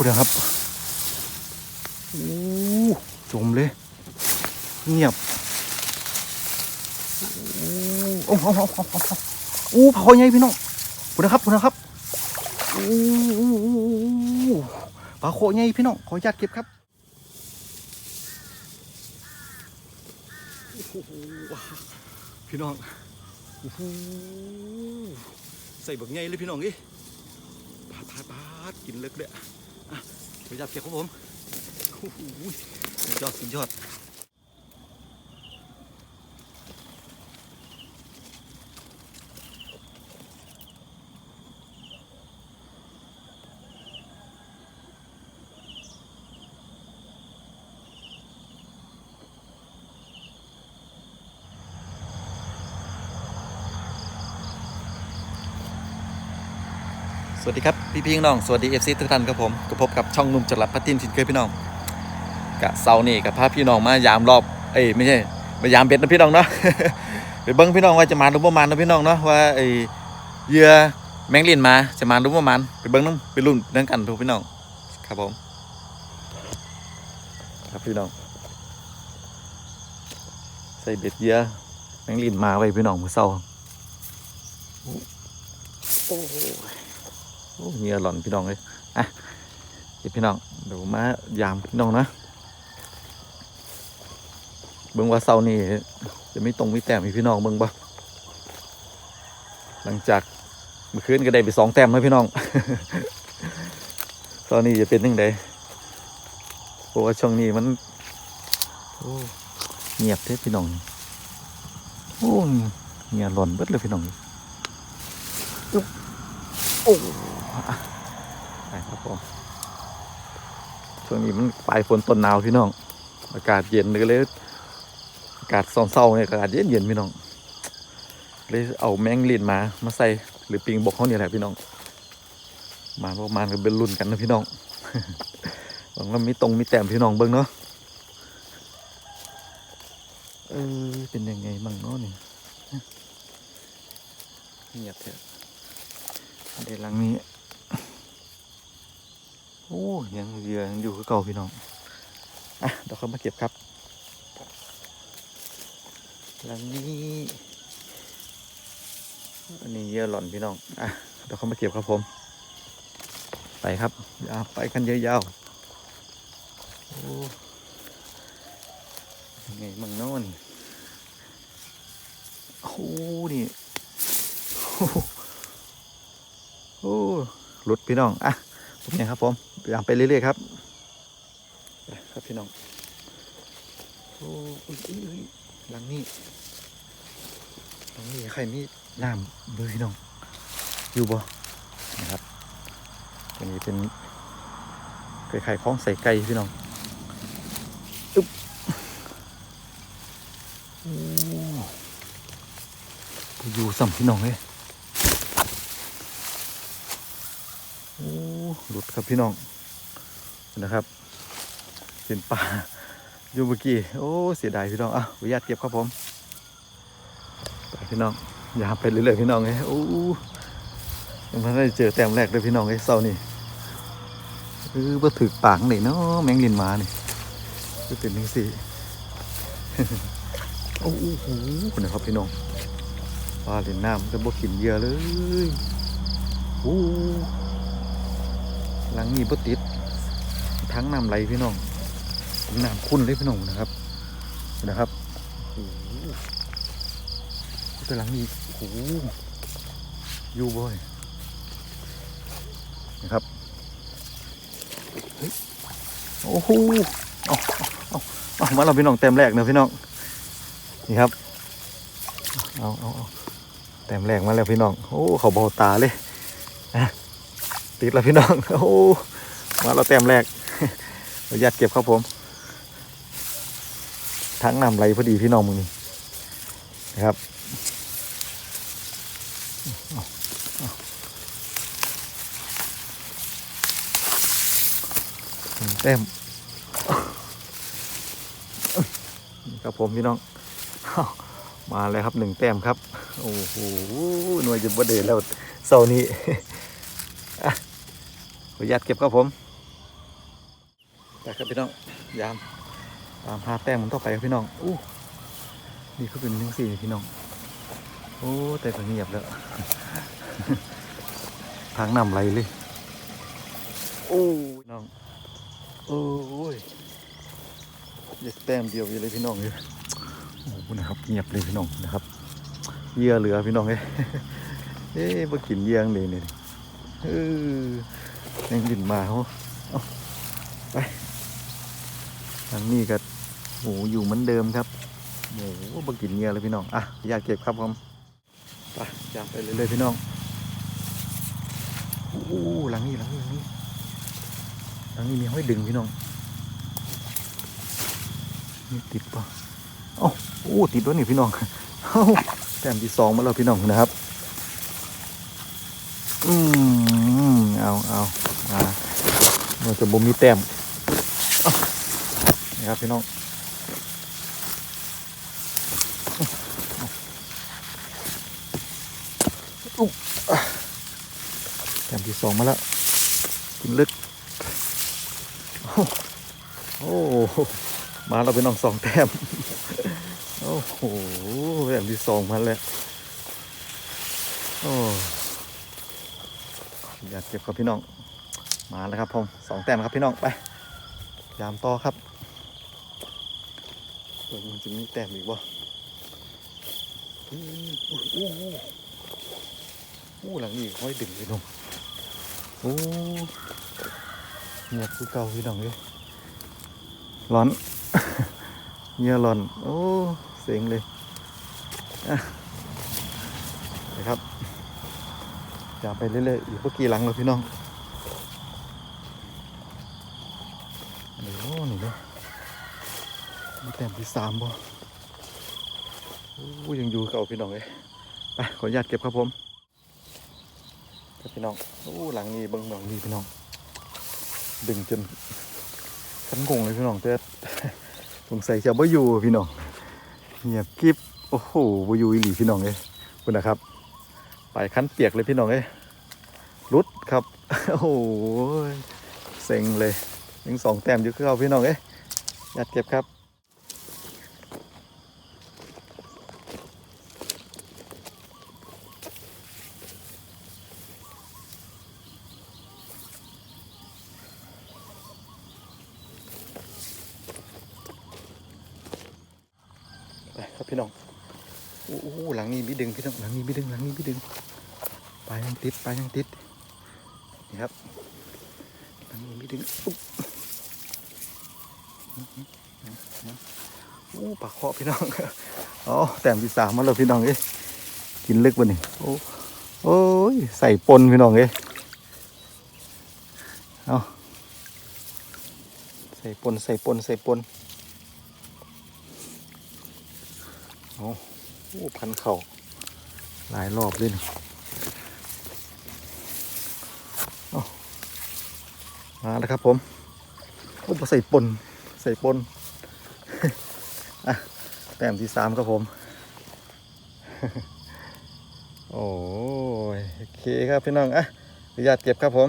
พูดนะครับโอ้จมเลย เงียบโอ้โอ้โอ้โอ้โอ้โอ้โอ้เผาใหญ่พี่น้องพูดนะครับพูดนะครับโอ้โอ้โอ้โอ้ปลาโคใหญ่พี่น้องขออนุญาตเก็บครับพี่น้องโอ้ใส่บักใหญ่เลยพี่น้องดิปาดปาดปาดกินเล็กเลย อะอะขออนุญาตเก็บครับผมโอ้โหสุดยอดสุดยอด สวัสดีครับ พี่พี่น้อง สวัสดีเอฟซีทุกท่านครับผมก็พบกับช่องนุ่มจรัดพัตตินทินเคยพี่น้องกะเซานี่กับพาพี่น้องมายามรอบเอ้ยไม่ใช่มายามเบ็ดนะพี่น้องเนาะไปเบิ้งพี่น้องว่าจะมาหรือประมาณนะพี่น้องเนาะว่าไอ้เหยื่อแมงลินมาจะมาหรือประมาณไปเบิ้งน้ำไปรุ่นเรื่องกันทุกพี่น้องครับผม ครับพี่น้อง ใส่เบ็ดเหยื่อแมงลินมาไว้พี่น้องเมื่อเศร้าโอ้ อ้เงียหล่อนพี่น้องเลยอะเดี๋ยวพี่น้องเดี๋ยวมายามพี่น้องนะเบิ่งว่าเสาร์นี้จะไม่ตรงไม่แต้มพี่น้องเบิ่งบ่หลังจากเมื่อคืนก็ได้ไปสองแต้มแล้พี่น้องเสานี้จะเป็นยังไงเพราะว่าช่วงนี้มันเงียบเท่พี่น้องโอ้เงียหล่นเบิดเลยพี่น้องอึ๊บโอ้ ไปครับผมช่วงนี้มันปลายฝนต้นหนาวพี่น้อง อากาศเย็นเลยเลยอากาศซอนเศร้าเนี่ยอากาศเย็นเย็นพี่น้องเลยเอาแมงลินมา มาใส่หรือปิงบกเขาเนี่ยแหละพี่น้อง มาประมาณก็เป็นรุ่นกันนะพี่น้องหวังว่ามีตรงมีแต้มพี่น้องเบิ้งเนาะเออเป็นยังไงบ้างเนาะนี่เงียบเถอะเดี๋ยวหลังนี้ โอ้ยังเรือยังอยู่คือเก่าพี่น้องอะเดี๋ยวเขามาเก็บครับหลังนี้อันนี้เยอะหล่อนพี่น้องอะเดี๋ยวเขามาเก็บครับผม ไปครับยาวไปกันยาวๆโอ้ยังไงมังโน่นโอ้นี่โอ้หลุดพี่น้องอะโอเคครับผม ยายามไปเรื่อยๆครับไปครับพี่น้องโอ้ยหลังนี้หลังนี้ใครมีน้ำเบอพี่น้อง อยู่บ่นะครับตัวนี้เป็นไก่ไข่คล้องใส่ไก่พี่น้องอึ๊บโอ้อยู่สัมพี่น้องเลยโอ้หลุดครับพี่น้อง นะครับ เป็นปลาอยู่เมื่อกี้ โอ้ เสียดายพี่น้องอะขอนุญาตเก็บครับผมไปพี่น้อง อย่าไปเรื่อยๆพี่น้องเลยโอ้ยังไม่ได้เจอแต้มแรกเลยพี่น้องไอ้เศร้านี่เออบ่ถือปากนี่เนาะแมงลินมานี่คือเป็นนี่สิโอ้โหคุณนะครับพี่น้องปลาเล่นน้ำจะบ่กินเหยื่อเลยโอ้หลังนี้บ่ติด ทั้งน้ำไหลพี่น้องน้ำคุ้นเลยพี่น้องนะครับนะครับโอ้โหแต่หลังนี้โอ้โหยูบ่อยนะครับเฮ้ยโอ้โหเอาเอาเอามาเราพี่น้องเต็มแรกเนอะพี่น้องนี่ครับเอาเอาเอาเต็มแรกมาแล้วพี่น้องโอ้เขาเบาตาเลยติดแล้วพี่น้องโอ้มาเราแต้มแรก ออนุญาตเก็บครับผมทั้งนำไรพอดีพี่น้องมึงนี่นะครับเอาเอาหนึ่งแต้มครับผมพี่น้อง มาแล้วครับหนึ่งแต้มครับ โอ้โหหน่วยจะบดเดแล้วเสาร์นี้ขออนุญาตเก็บครับผม ไปครับพี่น้อง ยามตามหาแต้มมันต่อไปครับพี่น้อง อู้นี่ก็เป็นหนึ่งสี่พี่น้อง โอ้แต่ก็เงียบแล้ว ทางนำไหลเลย โอ้ยน้อง โอ้ยเด็กแต้มเดียวอยู่เลยพี่น้องเลยโอ้โหนะครับเงียบเลยพี่น้องนะครับเหยื่อเหลือพี่น้องเลยเอ๊ะมากินเหยื่อจั่งเลยเนี่ยเออยังกินมาเขาเอาไป ทางนี้ก็โอ้อยู่เหมือนเดิมครับโอ้โหมากินเหยื่อเลยพี่น้อง อะอยากเก็บครับผมไปอยากไปเรื่อยๆพี่น้องโอ้หลังนี้หลังนี้หลังนี้หลังนี้มีห้อยดึงพี่น้องนี่ติดป่ะเอ้าโอ้ติดแล้วนี่พี่น้องเอ้าแต้มที่สองมาแล้วพี่น้องนะครับ อืมเอาเอามาเราจะบ่มีแต้ม นี่ครับพี่น้องอุ๊บอะแต้มที่สองมาแล้วกินลึก โอ้โอ้มาเราเป็นน้องสองแต้ม โอ้โหแต้มที่สองมาแล้วโอ้อยากเก็บครับพี่น้อง มาแล้วครับผมสองแต้มครับพี่น้องไปยามต่อครับ เออมันจะมีแต้มอีกบ่อู้อู้อู้อู้หลังนี้ห้อยดึงพี่น้องโอ้เงียบคือเก่าพี่น้องเลยร้อนเงียร้อน โอ้เสียงเลยนะครับอย่าไปเรื่อยๆอีกเมื่อกี้หลังแล้วพี่น้องอันนี้โอ้นี่เนาะ มีแต้มที่สามบ่โอ้ยังอยู่เก่าพี่น้องเลยไปขออนุญาตเก็บครับผมพี่น้องโอ้หลังนี้เบิ้งหลังนี้พี่น้อง ดึงจนขันงงเลยพี่น้องแต่สงสัยจะบ่อยู่พี่น้องเงียบกิบโอ้โหบ่อยู่อีหลีพี่น้องเลยคุณนะครับ ไปคันเปียกเลยพี่น้องเอ้ยรุดครับ โอ้โหเซ็งเลยยังสองแต้มอยู่คือเอาพี่น้องเอ้ยยัดเก็บครับไปครับพี่น้อง โอ้โหหลังนี้มีดึงพี่น้องหลังนี้มีดึงหลังนี้มีดึงปลายังติดปลายังติดนี่ครับหลังนี้มีดึงอุ๊บโอ้ปาเคาะพี่น้องอ๋อแต้มที่สามมาแล้วพี่น้องเอ้กินลึกวะนี่โอ้โอ้ยใส่ปนพี่น้องเอ้เอาใส่ปนใส่ปนใส่ปนเอา โอ้พันเข่าหลายรอบเลยนี่มาแล้วครับผมโอ้ใส่ปนใส่ปนอะแต้มที่สามครับผม โอ้โอเคครับพี่น้องอะอนุญาตเก็บครับผม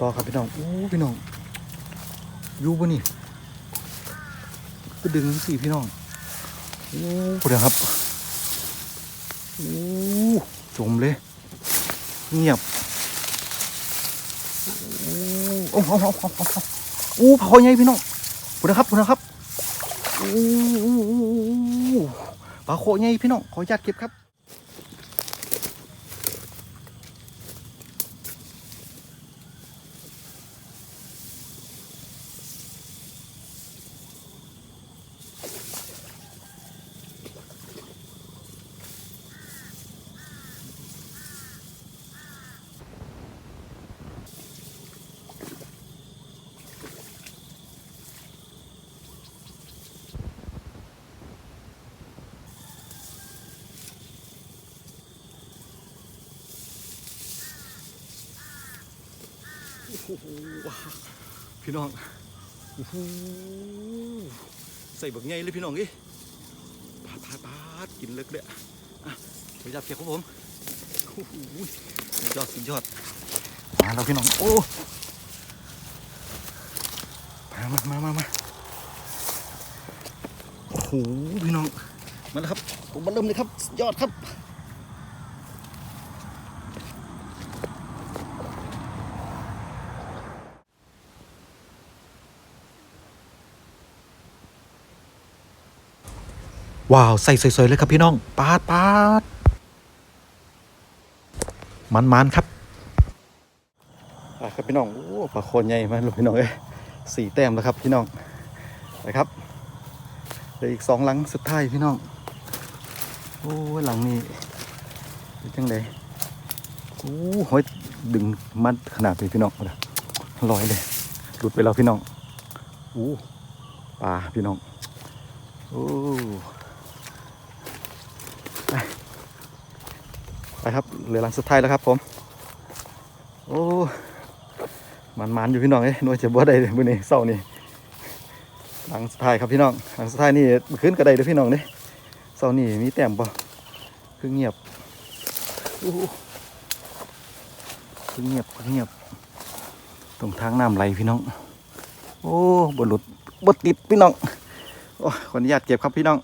ต่อครับพี่น้องโอ้พี่น้องอยู่ปะนี่ก็ดึงสิพี่น้องโอ้เดี๋ยวครับโอ้จมเลย เงียบโอ้โอ้เอาเอาเอาเอาโอ้พอใหญ่พี่น้องคุณนะครับคุณนะครับโอ้โอ้อู้ปลาโคใหญ่พี่น้องขอญาตเก็บครับ โหพี่น้องโอ้โหใส่บักใหญ่เลยพี่น้องอีปาดปาดปาดกินเล็กเลยอะไปจับเก็บครับผมโอ้โหสุดยอดสุดยอดมาแล้วพี่น้องโอ้มามามามาโอ้โหพี่น้องมาแล้วครับผมมาเริ่มเลยครับยอดครับ ว้าวใส่สวยๆเลยครับพี่น้องปาดปาดมันมันครับครับพี่น้องโอ้ปลาโคนใหญ่มากเลยพี่น้องเอ้ยสี่แต้มแล้วครับพี่น้องไปครับเหลืออีกสองหลังสุดท้ายพี่น้องโอ้หลังนี้จังไดโอ้โหยดึงมัดขนาดนี้พี่น้องเลยลอยเลยหลุดไปแล้วพี่น้องโอ้ปลาพี่น้องโอ้ ไปครับเหลือหลังสุดท้ายแล้วครับผม โอ้มันมันอยู่พี่น้องเอ้ยนวยจะบ่ได้เลยมื้อนี้เศร้านี่หลังสุดท้ายครับพี่น้องหลังสุดท้ายนี่ขึ้นกระไดเด้อพี่น้องเด้เศร้านี่มีแต้มบ่คือเงียบโอ้คือเงียบคือเงียบ ตรงทางน้ำไหลพี่น้อง โอ้บหลุดบติดพี่น้องโอ้ขออนุญาตเก็บครับพี่น้อง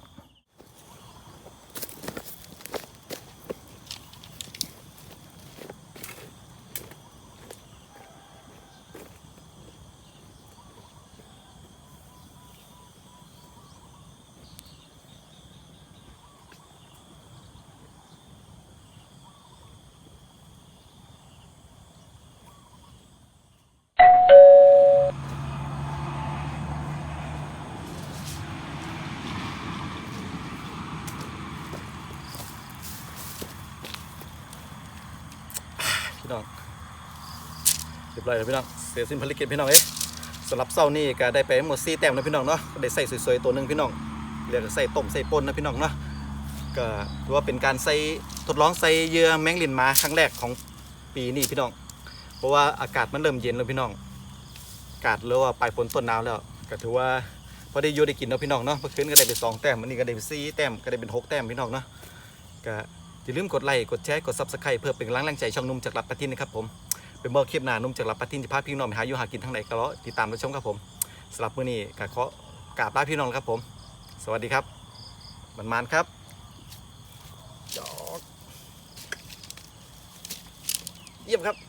รียบร้อยแล้วพี่น้องเสร็จสิ้นภารกิจพี่น้องเอ้สำหรับเศร้านี่ก็ได้ไปหมดสี่แต้มนะพี่น้องเนาะได้ใส่สวยๆตัวหนึ่งพี่น้องเรียกใส่ต้มใส่ป่นนะพี่น้องเนาะก็ถือว่าเป็นการใส่ทดลองใส่เยื่อแมงลินมาครั้งแรกของปีนี้พี่น้อง เพราะว่าอากาศมันเริ่มเย็นแล้วพี่น้องอากาศเริ่มว่าปลายฝนต้นหนาวแล้วก็ถือว่าพอได้ยูได้กินเนาะพี่น้องเนาะเมื่อคืนก็ได้ไปสองแต้มวันนี้ก็ได้ไปสี่แต้มก็ได้เป็นหกแต้มพี่น้องเนาะก็อย่าลืมกดไลค์กดแชร์กด subscribe เพื่อเป็นกำลังแรงใจช่องนุ่มจากหลับปะทินนะครับผม เป็นเบอร์คลิปหน้านุ่มจากลับปะทินจะพาพี่น้องไปหาอยู่หากินทางไหนก็รอติดตามรับชมครับผมสำหรับมื้อนี้ก็ขอกราบลาพี่น้องครับผม สวัสดีครับมันมานครับจอกเยี่ยมครับ